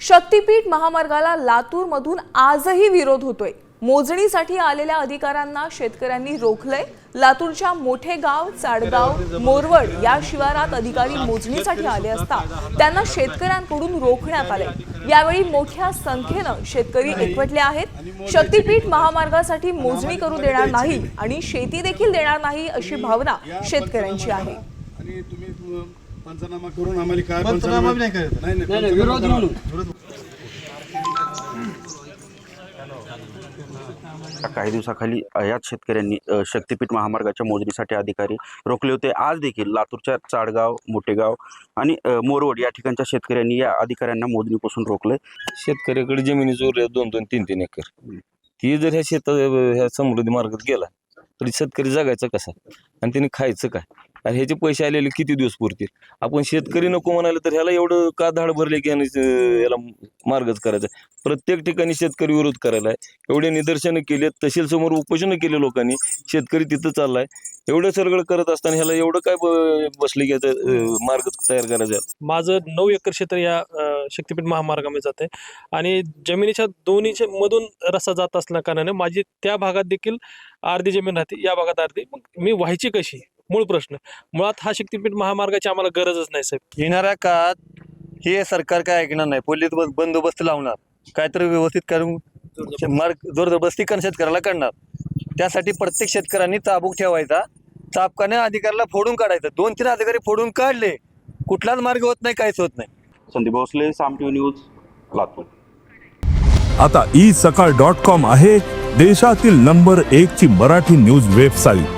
शक्तीपीठ महामार्गाला लातूरमधून आजही विरोध होतोय. मोजणीसाठी आलेल्या अधिकाऱ्यांना शेतकऱ्यांनी रोखलंय. लातूरच्या मोठे गाव चाडगाव मोरवड या शिवारात अधिकारी मोजणीसाठी आले असता त्यांना शेतकऱ्यांकडून रोखण्यात आले यावेळी मोठ्या संख्येनं शेतकरी एकवटले आहेत. शक्तीपीठ महामार्गासाठी मोजणी करू देणार नाही आणि शेती देखील देणार नाही अशी भावना शेतकऱ्यांची आहे. आणि तुम्ही पंचनामा करून आम्हाला काय पंचनामा नाही करत. नाही नाही विरोध. म्हणून. काही दिवसाखाली याच शेतकऱ्यांनी शक्तीपीठ महामार्गाच्या मोजणीसाठी अधिकारी रोखले होते आज देखील लातूरच्या चाडगाव मोठेगाव आणि मोरवड या ठिकाणच्या शेतकऱ्यांनी या अधिकाऱ्यांना मोजणीपासून रोखले शेतकऱ्याकडे जमिनीचं उरले दोन दोन तीन तीन एकर ती जर ह्या शेत ह्या समृद्धी मार्गात गेला तरी शेतकरी जगायचं कसा आणि त्याने खायचं काय आणि ह्याचे पैसे आलेले किती दिवस पुरतील? आपण शेतकरी नको म्हणाले तर ह्याला एवढं का धाड भरले की याला मार्गच करायचा? प्रत्येक ठिकाणी शेतकरी विरोध करायला आहे. एवढे निदर्शनं केले तहसील समोर उपोषणं केले लोकांनी शेतकरी तिथं चाललाय. एवढं सगळं करत असताना ह्याला एवढं काय ब- बसले की याचा मार्ग तयार करायचा माझं नऊ एकर क्षेत्र या शक्तीपीठ महामार्गामध्ये जाते. आणि जमिनीच्या दोन्हीच्या मधून रस्ता जात असल्या कारणाने माझी त्या भागात देखील अर्धी जमीन राहते या भागात अर्धी. मग मी व्हायची कशी? मूळ प्रश्न. मुळात हा शक्तीपीठ महामार्गाची आम्हाला गरजच नाही साहेब. येणाऱ्या काळात हे सरकार काय ऐकणार नाही? पोलीस बंद- बंदोबस्त लावणार. काहीतरी व्यवस्थित करून मार्ग जोरदबस्ती करून शेतकऱ्याला करणार त्यासाठी प्रत्येक शेतकऱ्यांनी चाबूक ठेवायचा. चाबकाने अधिकाऱ्याला फोडून काढायचं. दोन तीन अधिकारी फोडून काढले. कुठलाच मार्ग होत नाही काहीच होत नाही. Sandeep Bhosale Saam T news Latur. आता ई सकाळ डॉट कॉम आहे देशातील नंबर एक ची मराठी न्यूज वेबसाईट.